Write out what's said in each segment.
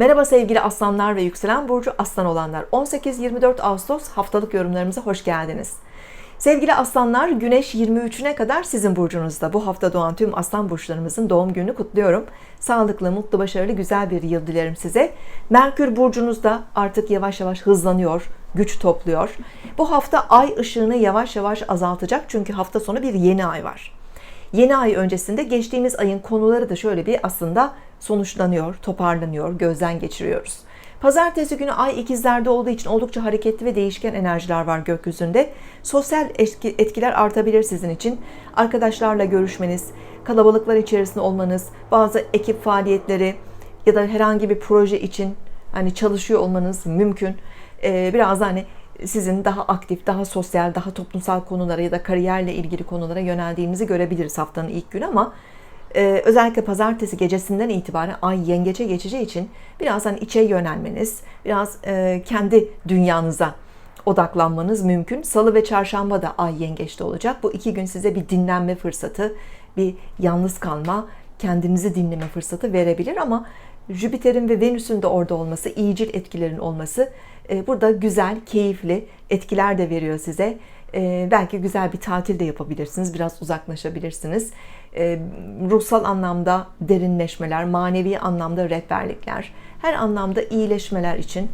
Merhaba sevgili aslanlar ve yükselen burcu aslan olanlar. 18-24 Ağustos haftalık yorumlarımıza hoş geldiniz. Sevgili aslanlar güneş 23'üne kadar sizin burcunuzda. Bu hafta doğan tüm aslan burçlarımızın doğum gününü kutluyorum. Sağlıklı, mutlu, başarılı, güzel bir yıl dilerim size. Merkür burcunuzda artık yavaş yavaş hızlanıyor, güç topluyor. Bu hafta ay ışığını yavaş yavaş azaltacak çünkü hafta sonu bir yeni ay var. Yeni ay öncesinde geçtiğimiz ayın konuları da şöyle bir aslında sonuçlanıyor, toparlanıyor, gözden geçiriyoruz. Pazartesi günü ay ikizlerde olduğu için oldukça hareketli ve değişken enerjiler var gökyüzünde. Sosyal etkiler artabilir sizin için. Arkadaşlarla görüşmeniz, kalabalıklar içerisinde olmanız, bazı ekip faaliyetleri ya da herhangi bir proje için hani çalışıyor olmanız mümkün. Ee, biraz hani sizin daha aktif, daha sosyal, daha toplumsal konulara ya da kariyerle ilgili konulara yöneldiğinizi görebiliriz haftanın ilk günü ama e, özellikle pazartesi gecesinden itibaren ay yengeçe geçeceği için biraz hani içe yönelmeniz, biraz e, kendi dünyanıza odaklanmanız mümkün. Salı ve çarşamba da ay yengeçte olacak. Bu iki gün size bir dinlenme fırsatı, bir yalnız kalma, kendinizi dinleme fırsatı verebilir ama Jüpiter'in ve Venüs'ün de orada olması, iyicil etkilerin olması e, burada güzel, keyifli etkiler de veriyor size. E, belki güzel bir tatil de yapabilirsiniz, biraz uzaklaşabilirsiniz. E, ruhsal anlamda derinleşmeler, manevi anlamda rehberlikler, her anlamda iyileşmeler için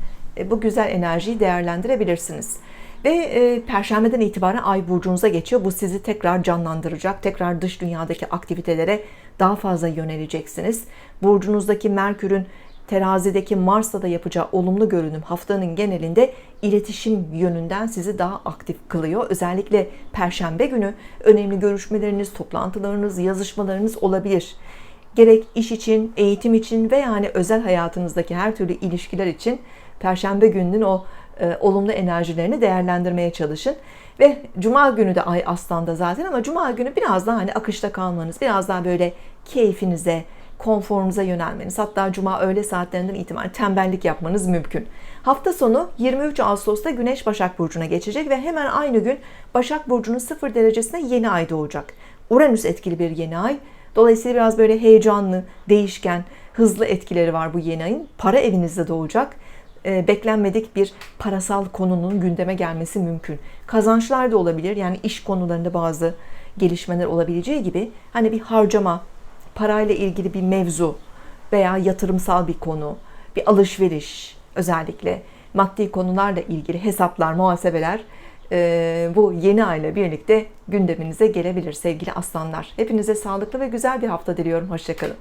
bu güzel enerjiyi değerlendirebilirsiniz. Ve perşembeden itibaren ay burcunuza geçiyor. Bu sizi tekrar canlandıracak. Tekrar dış dünyadaki aktivitelere daha fazla yöneleceksiniz. Burcunuzdaki Merkür'ün terazideki Mars'ta da yapacağı olumlu görünüm haftanın genelinde iletişim yönünden sizi daha aktif kılıyor. Özellikle perşembe günü önemli görüşmeleriniz, toplantılarınız, yazışmalarınız olabilir. Gerek iş için, eğitim için ve yani özel hayatınızdaki her türlü ilişkiler için perşembe gününün o e, olumlu enerjilerini değerlendirmeye çalışın. Ve cuma günü de ay aslanda zaten ama cuma günü biraz daha hani akışta kalmanız, biraz daha böyle keyfinize, konforunuza yönelmeniz, hatta cuma öğle saatlerinden itibaren tembellik yapmanız mümkün. Hafta sonu 23 Ağustos'ta Güneş Başak Burcu'na geçecek ve hemen aynı gün Başak Burcu'nun 0 derecesine yeni ay doğacak. Uranüs etkili bir yeni ay. Dolayısıyla biraz böyle heyecanlı, değişken, hızlı etkileri var bu yeni ayın. Para evinizde doğacak. E, beklenmedik bir parasal konunun gündeme gelmesi mümkün. Kazançlar da olabilir. Yani iş konularında bazı gelişmeler olabileceği gibi hani bir harcama, parayla ilgili bir mevzu veya yatırımsal bir konu, bir alışveriş özellikle maddi konularla ilgili hesaplar, muhasebeler e, bu yeni ayla birlikte gündeminize gelebilir sevgili aslanlar. Hepinize sağlıklı ve güzel bir hafta diliyorum. Hoşçakalın.